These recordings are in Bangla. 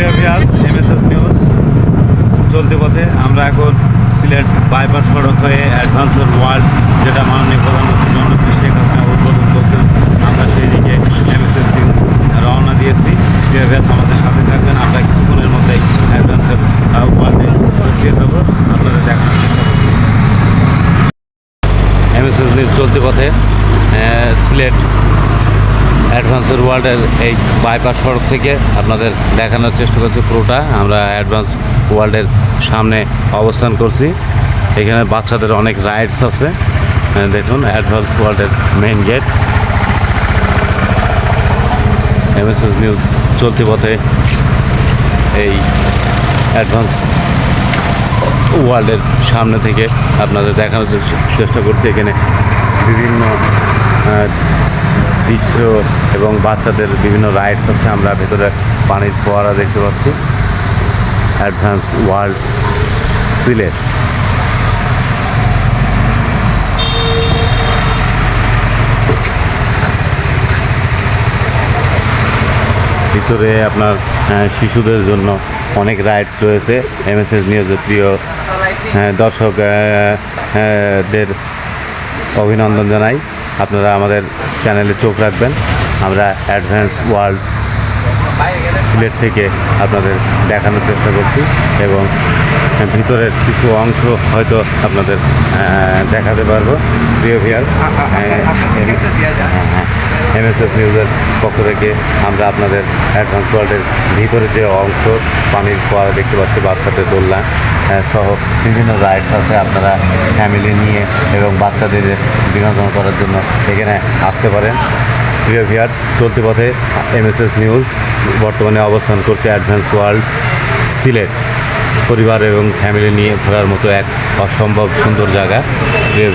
প্রিয় ভিয়াস এমএসএস নিউজ চলতি পথে আমরা এখন সিলেট বাইপাস সড়ক হয়ে অ্যাডভান্সের ওয়ার্ল্ড যেটা মাননীয় প্রধানমন্ত্রী জননেত্রী শেখ হাসিনা উদ্বোধন করছেন, আমরা সেই দিকে এমএসএস নিউজ রওনা দিয়েছি। প্রিয় আমাদের সাথে থাকবেন। আমরা কিছুক্ষণের মধ্যেই অ্যাডভান্সের ওয়ার্ল্ডে পৌঁছিয়ে দেবো। আপনাদের দেখানোর চেষ্টা করছি। এমএসএস নিউজ চলতি পথে সিলেট অ্যাডভান্সের ওয়ার্ল্ডের এই বাইপাস সড়ক থেকে আপনাদের দেখানোর চেষ্টা করছি পুরোটা। আমরা অ্যাডভান্স ওয়ার্ল্ডের সামনে অবস্থান করছি। এখানে বাচ্চাদের অনেক রাইডস আছে। দেখুন অ্যাডভান্স ওয়ার্ল্ডের মেইন গেট এমএসএস নিউজ চলতি পথে এই অ্যাডভান্স ওয়ার্ল্ডের সামনে থেকে আপনাদের দেখানোর চেষ্টা- করছি। এখানে বিভিন্ন দৃশ্য এবং বাচ্চাদের বিভিন্ন রাইডস আছে আমরা ভেতরে পানির ফোয়ারা দেখতে পাচ্ছি। অ্যাডভান্স ওয়ার্ল্ড সিলেট ভিতরে আপনার শিশুদের জন্য অনেক রাইডস রয়েছে। এমএসএস নিউজের প্রিয় হ্যাঁ, দর্শক আহ, আহ, দের অভিনন্দন জানাই। আপনারা আমাদের চ্যানেলে চোখ রাখবেন। আমরা অ্যাডভান্স ওয়ার্ল্ড সিলেট থেকে আপনাদের দেখানোর চেষ্টা করছি এবং ভিতরের কিছু অংশ হয়তো আপনাদের দেখাতে পারব প্রিয় ভিয়ার্স এমএসএস নিউজের পক্ষ থেকে আমরা আপনাদের অ্যাডভান্স ওয়ার্ল্ডের ভিতরে যে অংশ পানির ফোয়ারা দেখতে পাচ্ছি বাচ্চাদের দোলনা সহ বিভিন্ন রাইডস আছে আপনারা ফ্যামিলি নিয়ে এবং বাচ্চাদের বিনোদন করার জন্য এখানে আসতে পারেন প্রিয় ভিয়ার চলতি পথে এমএসএস নিউজ, বর্তমানে অবস্থান করছে অ্যাডভান্স ওয়ার্ল্ড সিলেট। পরিবার এবং ফ্যামিলি নিয়ে ঘোরার মতো এক অসম্ভব সুন্দর জায়গা। প্রিয়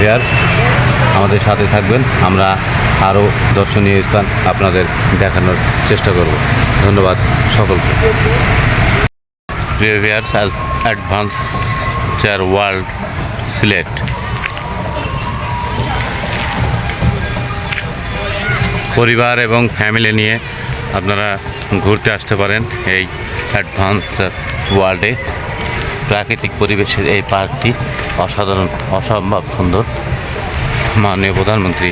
আমাদের সাথে থাকবেন। আমরা আরও দর্শনীয় স্থান আপনাদের দেখানোর চেষ্টা করব। ধন্যবাদ সকলকে। প্রিয় viewers advance chair world Sylhet. পরিবার এবং ফ্যামিলি নিয়ে আপনারা ঘুরতে আসতে পারেন এই অ্যাডভান্স ওয়ার্ল্ডে প্রাকৃতিক পরিবেশের এই পার্কটি অসাধারণ, অসম্ভব সুন্দর। মাননীয় প্রধানমন্ত্রী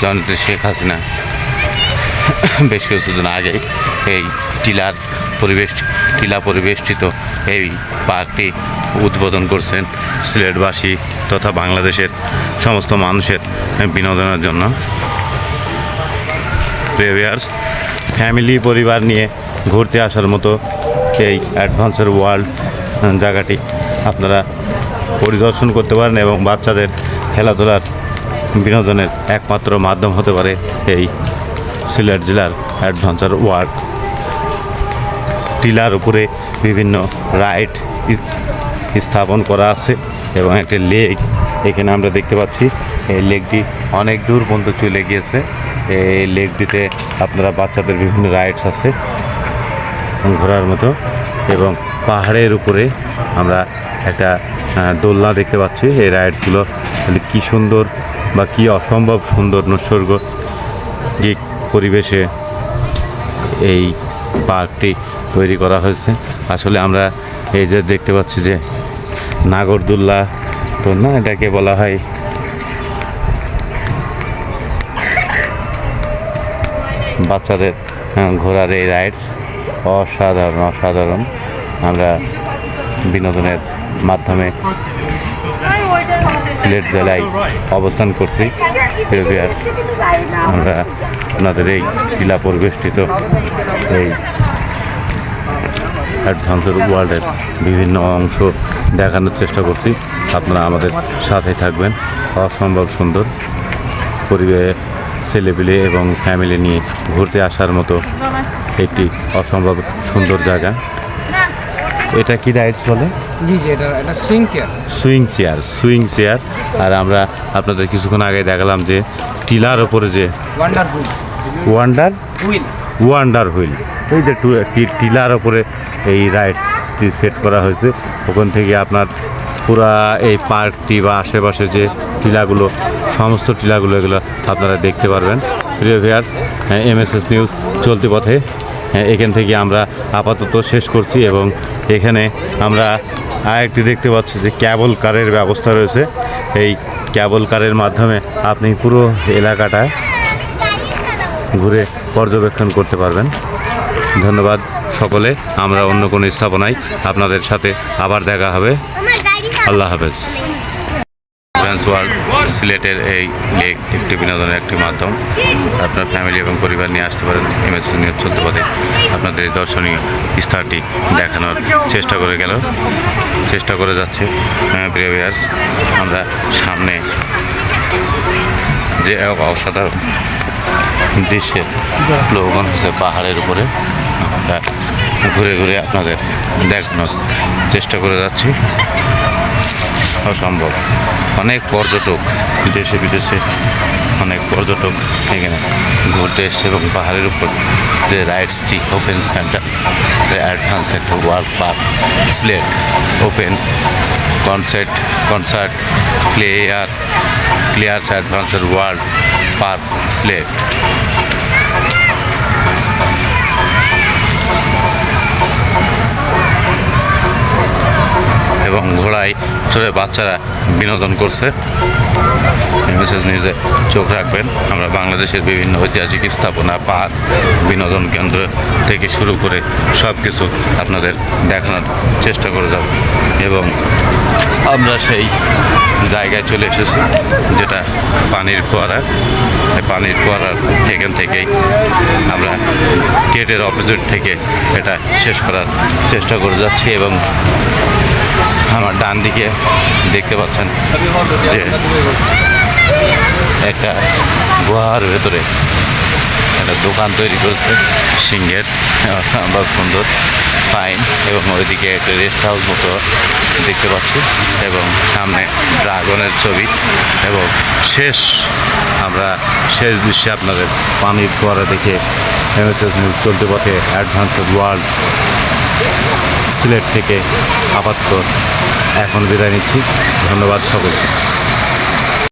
জননেত্রী শেখ হাসিনা বেশ কিছুদিন আগে এই টিলার পরিবেশ, টিলা পরিবেষ্টিত এই পার্কটি উদ্বোধন করছেন সিলেটবাসী তথা বাংলাদেশের সমস্ত মানুষের বিনোদনের জন্য। প্রিভিয়ার্স ফ্যামিলি পরিবার নিয়ে ঘুরতে আসার মতো এই অ্যাডভান্সের ওয়ার্ল্ড জায়গাটি আপনারা পরিদর্শন করতে পারেন এবং বাচ্চাদের খেলাধুলার বিনোদনের একমাত্র মাধ্যম হতে পারে এই সিলেট জেলার অ্যাডভেঞ্চার ওয়ার্ল্ড টিলার উপরে বিভিন্ন রাইড স্থাপন করা আছে এবং একটা লেক এখানে আমরা দেখতে পাচ্ছি। এই লেকটি অনেক দূর পর্যন্ত চলে গিয়েছে। এই লেক লেকটিতে আপনারা বাচ্চাদের বিভিন্ন রাইডস আছে, ঘোরার মতো। এবং পাহাড়ের উপরে আমরা একটা দোলনা দেখতে পাচ্ছি। এই রাইডসগুলো কী সুন্দর বা কী অসম্ভব সুন্দর নৈসর্গ গিক পরিবেশে এই পার্কটি তৈরি করা হয়েছে। আসলে আমরা এই যে দেখতে পাচ্ছি যে নাগরদোল্লা তো না এটাকে বলা হয় বাচ্চাদের ঘোরার এই রাইডস অসাধারণ অসাধারণ। আমরা বিনোদনের মাধ্যমে সিলেট জেলায় অবস্থান করছি। আমরা আপনাদের এই শিলা পরিবেষ্টিত এই অ্যাডভান্সের ওয়ার্ল্ডের বিভিন্ন অংশ দেখানোর চেষ্টা করছি। আপনারা আমাদের সাথে থাকবেন। অসম্ভব সুন্দর পরিবেশ ছেলেপিলে এবং ফ্যামিলি নিয়ে ঘুরতে আসার মতো একটি অসম্ভব সুন্দর জায়গা। এটা কি রাইডস বলে? Swing chair swing chair swing chair আর আমরা আপনাদের কিছুক্ষণ আগে দেখালাম যে টিলার ওপরে যে ওয়ান্ডার হুইল ওয়ান্ডার হুইল এই যে টিলার ওপরে এই রাইডটি সেট করা হয়েছে। ওখান থেকে আপনার পুরা এই পার্কটি বা আশেপাশে যে টিলাগুলো সমস্ত টিলাগুলো এগুলো আপনারা দেখতে পারবেন। প্রিয় ভিয়ার্স এমএসএস নিউজ চলতি পথে হ্যাঁ, এখান থেকে আমরা আপাতত শেষ করছি এবং এখানে আমরা আরেকটি দেখতে পাচ্ছি যে ক্যাবল কারের ব্যবস্থা রয়েছে। এই ক্যাবল কারের মাধ্যমে আপনি পুরো এলাকাটা ঘুরে পর্যবেক্ষণ করতে পারবেন। ধন্যবাদ সকলে। আমরা অন্য কোনো স্থাপনায় আপনাদের সাথে আবার দেখা হবে। আল্লাহ হাফেজ। ফ্রেন্স ওয়ার্ল্ড সিলেটের এই লেক একটি বিনোদনের একটি মাধ্যম। আপনার ফ্যামিলি এবং পরিবার নিয়ে আসতে পারেন। এমএস নিউজ চলতে পারে। আপনাদের এই দর্শনীয় স্থানটি দেখানোর চেষ্টা করে গেল। চেষ্টা করে যাচ্ছে প্রিয়ার আমরা সামনে যে এক অসাধারণ দৃশ্যের লোকগণ হচ্ছে পাহাড়ের উপরে, আমরা ঘুরে ঘুরে আপনাদের দেখানোর চেষ্টা করে যাচ্ছি। অসম্ভব অনেক পর্যটক দেশে, বিদেশে অনেক পর্যটক এখানে ঘুরতে এসছে এবং পাহাড়ের উপর যে রাইডসটি open center advance center, world park, slate, open concert concert, player, players অ্যাডভান্সের, world park, স্লেট। ঘোড়ায় চড়ে বাচ্চারা বিনোদন করছে। মেসেজ নিউজে চোখ রাখবেন, আমরা বাংলাদেশের বিভিন্ন ঐতিহাসিক স্থাপনা পার্ক বিনোদন কেন্দ্র থেকে শুরু করে সব কিছু আপনাদের দেখানোর চেষ্টা করে যাব। এবং আমরা সেই জায়গায় চলে এসেছি, যেটা পানির ফোয়ারা। পানির ফোয়ারার এখান থেকেই আমরা গেটের অপোজিট থেকে এটা শেষ করার চেষ্টা করে যাচ্ছি এবং আমার ডান দিকে দেখতে পাচ্ছেন যে একটা গুহার ভেতরে একটা দোকান তৈরি করেছে, সিংহের বা সুন্দর ফাইন এবং ওইদিকে একটা রেস্ট হাউস মতো দেখতে পাচ্ছি, এবং সামনে ড্রাগনের ছবি, এবং শেষ, আমরা শেষ দৃশ্যে আপনাদের পানির ফোয়ারা দেখে এমএসএস নিউজ চলতে পথে অ্যাডভান্সড ওয়ার্ল্ড সিলেট থেকে আপাতত এখন বিদায় নিচ্ছি। ধন্যবাদ সকলকে।